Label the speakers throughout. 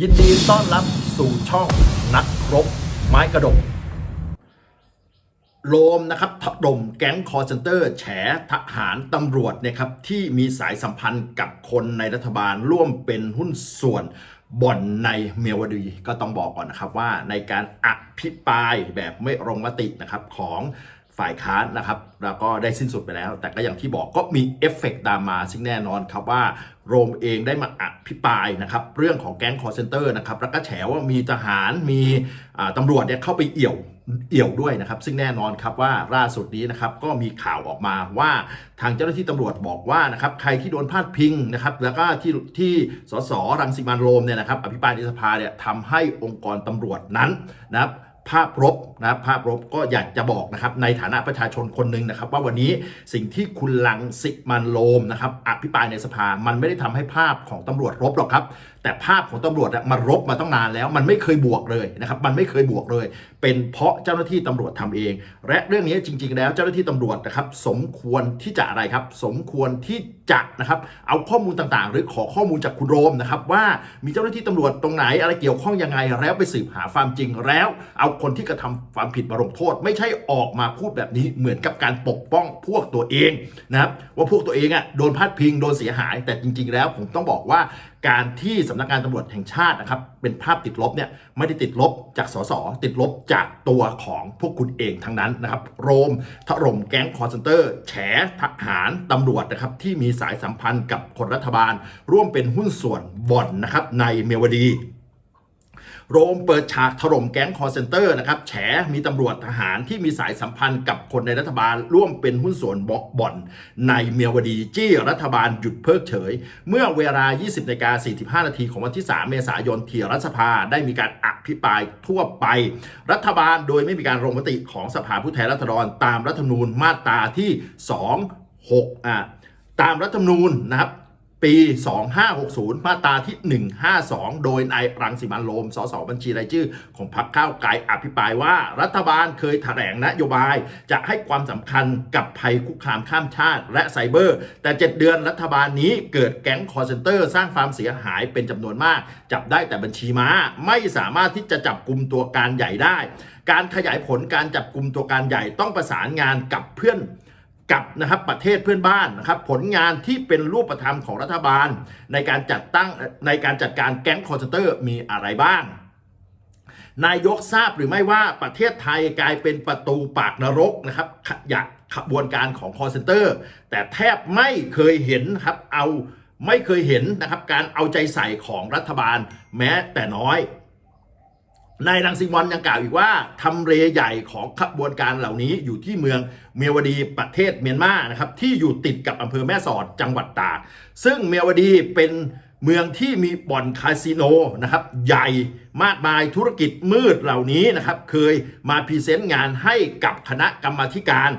Speaker 1: ยินดีต้อนรับสู่ช่องนักรบ ไม้กระดกโลมนะครับถล่มแก๊งคอร์เซนเตอร์ แฉทหารตำรวจนะครับที่มีสายสัมพันธ์กับคนในรัฐบาลร่วมเป็นหุ้นส่วนบ่อนในเมียวดีก็ต้องบอกก่อนนะครับว่าในการอภิปรายแบบไม่ลงมตินะครับของ ฝ่ายค้านนะครับแล้วก็ได้สิ้นสุดไปแล้ว แต่ก็อย่างที่บอกก็มีเอฟเฟกต์ตามมาซึ่งแน่นอนครับว่าโรมเองได้มาอภิปรายนะครับเรื่องของแก๊งคอร์เซนเตอร์นะครับแล้วก็แฉว่ามีทหารมีตำรวจเนี่ยเข้าไปเอี่ยวเอี่ยวด้วยนะครับ ซึ่งแน่นอนครับว่าล่าสุดนี้นะครับก็มีข่าวออกมาว่าทางเจ้าหน้าที่ตำรวจบอกว่านะครับใครที่โดนพาดพิงนะครับแล้วก็ที่ที่สสรังสิมันโรมเนี่ยนะครับอภิปรายในสภาเนี่ยทำให้องค์กรตำรวจนั้นนะครับ ภาพรบนะภาพรบก็อยากจะบอกนะครับในฐานะประชาชนคนหนึ่งนะครับ ว่าวันนี้สิ่งที่คุณลังสิมันโรมนะครับอภิปรายในสภา มันไม่ได้ทำให้ภาพของตำรวจรบหรอกครับ แต่ภาพของตำรวจมันรบมาต้องนานแล้ว มันไม่เคยบวกเลยนะครับ มันไม่เคยบวกเลย เป็นเพราะเจ้าหน้าที่ตำรวจทำเอง และเรื่องนี้จริง ๆ แล้วเจ้าหน้าที่ตำรวจนะครับสมควรที่จะอะไรครับ สมควรที่จะนะครับเอาข้อมูลต่างๆ หรือขอข้อมูลจากคุณโรมนะครับว่ามีเจ้าหน้าที่ตำรวจตรงไหนอะไรเกี่ยวข้องยังไงแล้วไปสืบหาความจริงแล้วเอาคนที่กระทำความผิดมาลงโทษ ไม่ใช่ออกมาพูดแบบนี้เหมือนกับการปกป้องพวกตัวเองนะครับว่าพวกตัวเองอะโดนพาดพิงโดนเสียหาย แต่จริง ๆ แล้วผมต้องบอกว่าการที่สำนักงานตำรวจแห่งชาตินะครับ เป็นภาพติดลบเนี่ยไม่ได้ติดลบจากสสติดลบจากตัวของพวกคุณเองทั้งนั้นนะครับ โรมถล่มแก๊งคอร์เซนเตอร์ แฉทหารตำรวจนะครับที่มีสายสัมพันธ์กับคนรัฐบาล ร่วมเป็นหุ้นส่วนบ่อนนะครับในเมวดี โรมเปิดฉากถล่มแก๊งคอร์เซนเตอร์นะครับแฉมีตำรวจทหารที่มีสายสัมพันธ์กับคนในรัฐบาลร่วมเป็นหุ้นส่วนบอกบ่อน ในเมียวดีจี้รัฐบาลหยุดเพิกเฉย เมื่อเวลา 20นกา45 นาทีของวันที่ 3 เมษายนที่รัฐสภาได้มีการอภิปรายทั่วไป รัฐบาลโดยไม่มีการลงมติของสภาผู้แทนราษฎรตามรัฐธรรมนูญมาตราที่ 2 6อ่าตามรัฐธรรมนูญนะครับ ปี 2560 มาตราที่ 152 โดยนายรังสิมันโรม สสบัญชีรายชื่อ ของพรรคก้าวไกลอภิปรายว่า รัฐบาลเคยแถลงนโยบาย จะให้ความสำคัญกับภัยคุกคามข้ามชาติและไซเบอร์ แต่ 7 เดือนรัฐบาลนี้เกิดแก๊งคอร์เซนเตอร์สร้างความเสียหายเป็นจำนวนมาก จับได้แต่บัญชีม้า ไม่สามารถที่จะจับกลุ่มตัวการใหญ่ได้ การขยายผลการจับกลุ่มตัวการใหญ่ต้องประสานงานกับเพื่อน กับนะครับประเทศเพื่อนบ้านนะครับผลงานที่เป็นรูปธรรมของรัฐบาล ในการจัดตั้งในการจัดการแก๊งคอร์เซนเตอร์มีอะไรบ้าง นายกทราบหรือไม่ว่าประเทศไทยกลายเป็นประตูปากนรกนะครับขยะขบวนการของคอร์เซนเตอร์ แต่แทบไม่เคยเห็นครับเอาไม่เคยเห็นนะครับการเอาใจใส่ของรัฐบาลแม้แต่น้อย นายรังสิมันยังกล่าวอีกว่าทำเลใหญ่ของขบวนการเหล่านี้อยู่ที่เมืองเมียวดีประเทศเมียนมานะครับที่อยู่ติดกับอำเภอแม่สอดจังหวัดตากซึ่งเมียวดีเป็นเมืองที่มีบ่อนคาสิโนนะครับใหญ่มากมายธุรกิจมืดเหล่านี้นะครับเคยมาพรีเซนต์งานให้กับคณะกรรมาการ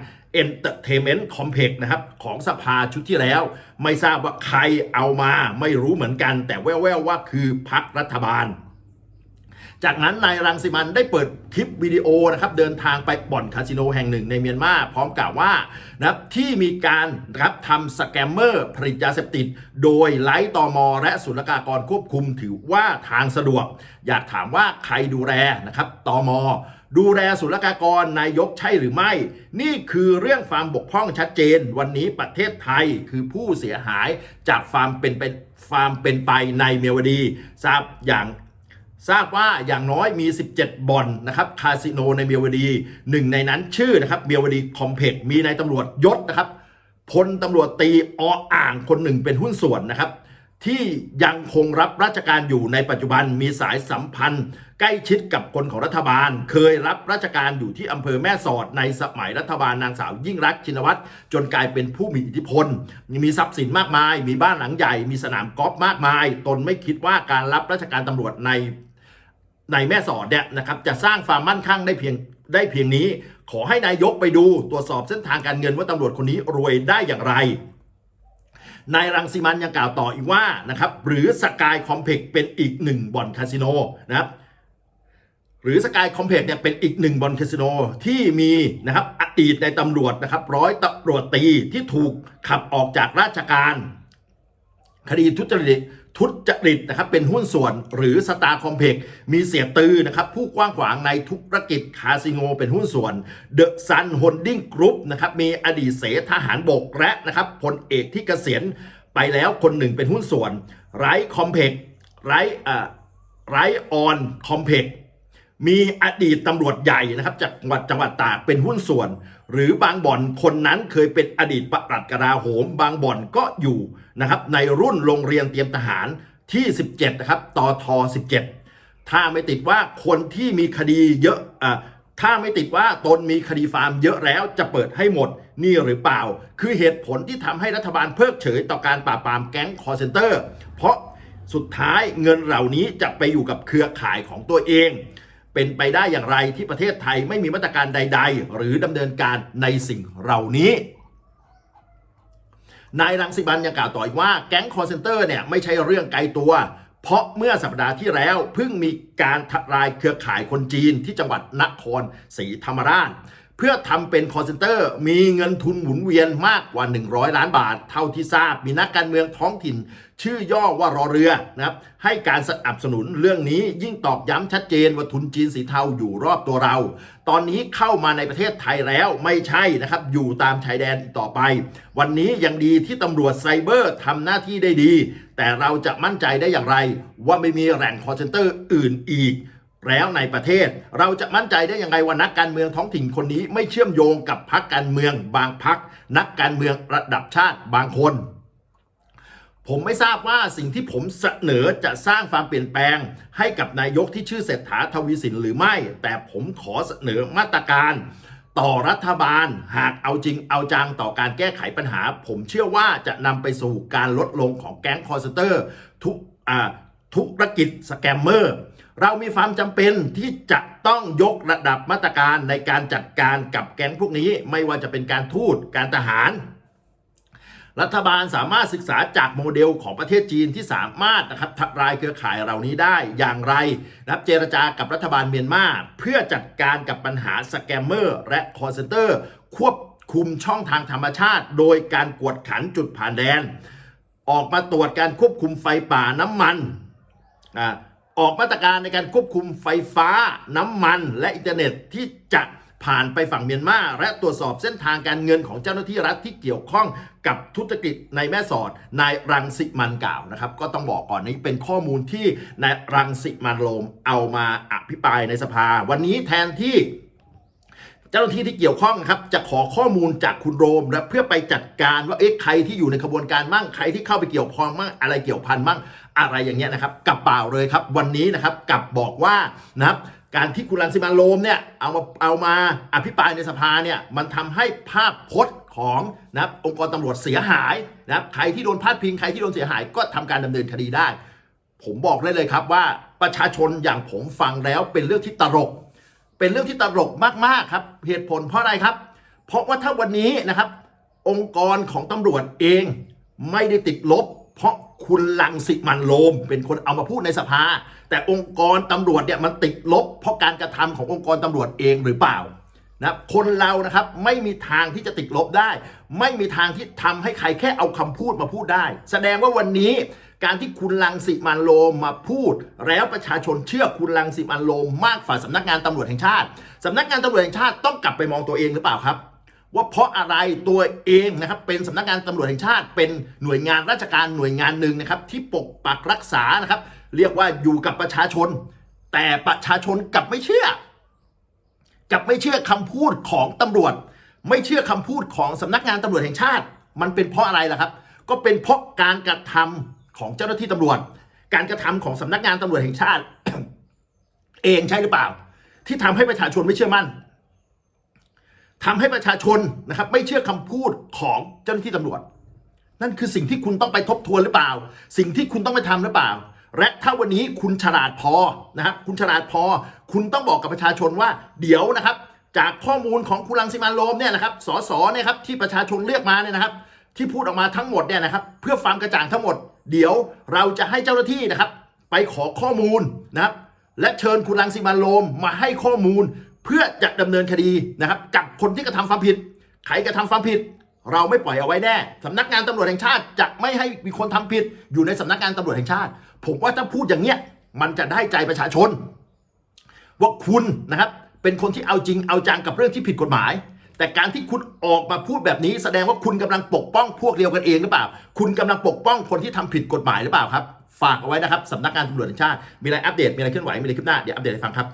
Speaker 1: Entertainment Complex นะครับของสภาชุดที่แล้ว ไม่ทราบว่าใครเอามาไม่รู้เหมือนกัน แต่แว่วๆว่าคือพักรัฐบาล จากนั้นนายรังสิมันได้เปิดคลิปวิดีโอนะครับเดินทางไปบ่อนคาสิโนแห่งหนึ่งในเมียนมาพร้อมกล่าวว่านะครับที่มีการนะครับทำสแกมเมอร์ผลิตยาเสพติด โดยไล่ตอมอและศุลกากรควบคุมถือว่าทางสะดวก อยากถามว่าใครดูแลนะครับตอมอดูแลศุลกากรนายกใช่หรือไม่ นี่คือเรื่องความบกพร่องชัดเจน วันนี้ประเทศไทยคือผู้เสียหายจากความเป็นไปความเป็นไปในเมียวดี ทราบอย่าง ทราบว่าอย่างน้อยมี 17 บ่อนนะครับคาสิโนในเมียวดีหนึ่งในนั้นชื่อนะครับเมียวดีคอมเพล็กซ์มีนายตำรวจยศนะครับพลตำรวจตีออ่างคนหนึ่งเป็นหุ้นส่วนนะครับ ที่ยังคงรับราชการอยู่ในปัจจุบันมีสายสัมพันธ์ ใกล้ชิดกับคนของรัฐบาล เคยรับราชการอยู่ที่อำเภอแม่สอดในสมัยรัฐบาลนางสาวยิ่งรักชินวัตรจนกลายเป็นผู้มีอิทธิพล มีทรัพย์สินมากมาย มีบ้านหลังใหญ่ มีสนามกอล์ฟมากมาย ตนไม่คิดว่าการรับราชการตำรวจใน ในแม่สอดเนี่ยนะครับจะสร้างความมั่นคงได้เพียงได้เพียงนี้ ขอให้นายกไปดูตรวจสอบเส้นทางการเงินว่าตำรวจคนนี้รวยได้อย่างไรนายรังสิมันยังกล่าวต่ออีกว่านะครับหรือสกายคอมเพล็กเป็นอีกหนึ่งบ่อนคาสิโนนะครับหรือสกายคอมเพล็กเนี่ยเป็นอีกหนึ่งบ่อนคาสิโนที่มีนะครับอดีตในตำรวจนะครับร้อยตำรวจตีที่ถูกขับออกจากราชการ คดีทุจริต ทุจริตนะครับเป็นหุ้นส่วนหรือสตาร์คอมเพกมีเสียตือนะครับผู้กว้างขวางในธุรกิจคาสิโนเป็นหุ้นส่วนเดอะซันโฮลดิ้งกรุ๊ปนะครับมีอดีตเสทหารบกและนะครับพลเอกที่เกษียณไปแล้วคนหนึ่งเป็นหุ้นส่วนไรคอมเพกไรอ่าไรออนคอมเพกมีอดีตตำรวจใหญ่นะครับจากจังหวัดจังหวัดตากเป็นหุ้นส่วน หรือบางบ่อนคนนั้นเคยเป็นอดีตประหลัดกระดาโหม บางบ่อนก็อยู่ นะครับในรุ่นโรงเรียนเตรียมทหารที่ 17 นะครับตอท17 ถ้าไม่ติดว่าคนที่มีคดีเยอะอะถ้าไม่ติดว่าตนมีคดีฟาร์มเยอะแล้วจะเปิดให้หมดนี่หรือเปล่า คือเหตุผลที่ทำให้รัฐบาลเพิกเฉยต่อการปราบปรามแก๊งคอร์เซนเตอร์ เพราะสุดท้ายเงินเหล่านี้จะไปอยู่กับเครือข่ายของตัวเอง เป็นไปได้อย่างไรที่ประเทศไทยไม่มีมาตรการใด ๆ หรือดำเนินการในสิ่งเหล่านี้ นายรังสิบันยังกล่าวต่ออีกว่าแก๊งคอร์เซนเตอร์เนี่ยไม่ใช่เรื่องไกลตัว เพราะเมื่อสัปดาห์ที่แล้วเพิ่งมีการทลายเครือข่ายคนจีนที่จังหวัดนครศรีธรรมราช เพื่อทำเป็นคอร์เซนเตอร์มีเงินทุนหมุนเวียนมากกว่า 100 ล้านบาท เท่าที่ทราบมีนักการเมืองท้องถิ่น ชื่อย่อว่ารอเรือนะครับให้การสนับสนุนเรื่องนี้ยิ่งตอกย้ำชัดเจนว่าทุนจีนสีเทาอยู่รอบตัวเรา ตอนนี้เข้ามาในประเทศไทยแล้วไม่ใช่นะครับ อยู่ตามชายแดนอีกต่อไป วันนี้ยังดีที่ตำรวจไซเบอร์ทำหน้าที่ได้ดี แต่เราจะมั่นใจได้อย่างไร ว่าไม่มีแหล่งคอร์เซนเตอร์อื่นอีก แล้วในประเทศ เราจะมั่นใจได้ยังไงว่านักการเมืองท้องถิ่นคนนี้ ไม่เชื่อมโยงกับพรรคการเมืองบางพรรคนักการเมืองระดับชาติบางคน ผมไม่ทราบว่าสิ่งที่ผมเสนอจะสร้างความเปลี่ยนแปลง ให้กับนายกที่ชื่อเศรษฐาทวีสินหรือไม่ แต่ผมขอเสนอมาตรการต่อรัฐบาลหากเอาจริงเอาจังต่อการแก้ไขปัญหา ผมเชื่อว่าจะนำไปสู่การลดลงของแก๊งคอร์เซเตอร์ทุกธุรกิจสแกมเมอร์ เรามีความจำเป็นที่จะต้องยกระดับมาตรการในการจัดการกับแก๊งพวกนี้ ไม่ว่าจะเป็นการทูตการทหาร รัฐบาลสามารถศึกษาจากโมเดลของประเทศจีนที่สามารถนะครับทลายเครือข่ายเหล่านี้ได้อย่างไรรับเจรจากับรัฐบาลเมียนมาเพื่อจัดการกับปัญหาสแกมเมอร์และคอร์เซนเตอร์ ควบคุมช่องทางธรรมชาติ โดยการกวดขันจุดผ่านแดน ออกมาตรวจการควบคุมไฟป่าน้ำมันอ่า ออกมาตรการในการควบคุมไฟฟ้า น้ำมัน และอินเทอร์เน็ตที่จะผ่านไปฝั่งเมียนมา และตรวจสอบเส้นทางการเงินของเจ้าหน้าที่รัฐที่เกี่ยวข้องกับธุรกิจในแม่สอดนายรังสิมันกล่าวนะครับ ก็ต้องบอกก่อนนี้เป็นข้อมูลที่นายรังสิมันโรมเอามาอภิปรายในสภา วันนี้แทนที่เจ้าหน้าที่ที่เกี่ยวข้องครับจะขอข้อมูลจากคุณโรม และเพื่อไปจัดการว่าเอ๊ะใครที่อยู่ในขบวนการมั่งใครที่เข้าไปเกี่ยวข้องมั่งอะไรเกี่ยวพันมั่ง อะไรอย่างเงี้ยนะครับกับเปล่าเลยครับ วันนี้นะครับกับบอกว่านะครับการที่คุณรังสิมันโรมเนี่ยเอามาเอามาอภิปรายในสภาเนี่ยมันทำให้ภาพพจน์ของนะครับองค์กรตำรวจเสียหายนะครับใครที่โดนพาดพิงใครที่โดนเสียหายก็ทำการดำเนินคดีได้ ผมบอกได้เลยครับว่าประชาชนอย่างผมฟังแล้วเป็นเรื่องที่ตลก เป็นเรื่องที่ตลกมากๆครับเหตุผลเพราะอะไรครับ เพราะว่าถ้าวันนี้นะครับ องค์กรของตำรวจเองไม่ได้ติดลบ คุณลังสิมันโรมเป็นคนเอามาพูดในสภา แต่องค์กรตำรวจเนี่ยมันติดลบ เพราะการกระทำขององค์กรตำรวจเองหรือเปล่านะคนเรานะครับไม่มีทางที่จะติดลบได้ ไม่มีทางที่ทำให้ใครแค่เอาคำพูดมาพูดได้ แสดงว่าวันนี้การที่คุณลังสิมันโรมมาพูด แล้วประชาชนเชื่อคุณลังสิมันโรมมากฝ่าสำนักงานตำรวจแห่งชาติสำนักงานตำรวจแห่งชาติต้องกลับไปมองตัวเองหรือเปล่าครับ ว่าเพราะอะไรตัวเองนะครับเป็นสำนักงานตำรวจแห่งชาติเป็นหน่วยงานราชการหน่วยงานหนึ่งนะครับ ที่ปกปักรักษานะครับ เรียกว่าอยู่กับประชาชน แต่ประชาชนกลับไม่เชื่อกลับไม่เชื่อคำพูดของตำรวจ ไม่เชื่อคำพูดของสำนักงานตำรวจแห่งชาติ มันเป็นเพราะอะไรล่ะครับ ก็เป็นเพราะการกระทำของเจ้าหน้าที่ตำรวจ การกระทำของสำนักงานตำรวจแห่งชาติ เองใช่หรือเปล่า ที่ทำให้ประชาชนไม่เชื่อมั่น ทำให้ประชาชนนะครับ ไม่เชื่อคำพูดของเจ้าหน้าที่ตำรวจ นั่นคือสิ่งที่คุณต้องไปทบทวนหรือเปล่า สิ่งที่คุณต้องไปทำหรือเปล่า และถ้าวันนี้คุณฉลาดพอนะครับคุณฉลาดพอ คุณต้องบอกกับประชาชนว่า เดี๋ยวนะครับ จากข้อมูลของคุณรังสิมันโรมเนี่ยนะครับสสเนี่ยครับที่ประชาชนเลือกมาเนี่ยนะครับ ที่พูดออกมาทั้งหมดเนี่ยนะครับ เพื่อความกระจ่างทั้งหมด เดี๋ยวเราจะให้เจ้าหน้าที่นะครับ ไปขอข้อมูลนะครับและเชิญคุณรังสิมันโรมมาให้ข้อมูล เพื่อจะดำเนินคดีนะครับกับคนที่กระทำความผิดใครกระทำความผิด เราไม่ปล่อยเอาไว้แน่สำนักงานตำรวจแห่งชาติ จะไม่ให้มีคนทำผิดอยู่ในสำนักงานตำรวจแห่งชาติ ผมว่าถ้าพูดอย่างเนี้ยมันจะได้ใจประชาชน ว่าคุณนะครับเป็นคนที่เอาจริงเอาจังกับเรื่องที่ผิดกฎหมาย แต่การที่คุณออกมาพูดแบบนี้แสดงว่าคุณกำลังปกป้องพวกเดียวกันเองหรือเปล่า คุณกำลังปกป้องคนที่ทำผิดกฎหมายหรือเปล่าครับ ฝากเอาไว้นะครับสำนักงานตำรวจแห่งชาติ มีอะไรอัปเดต มีอะไรเคลื่อนไหว มีอะไรคืบหน้า เดี๋ยวอัปเดตให้ฟังครับ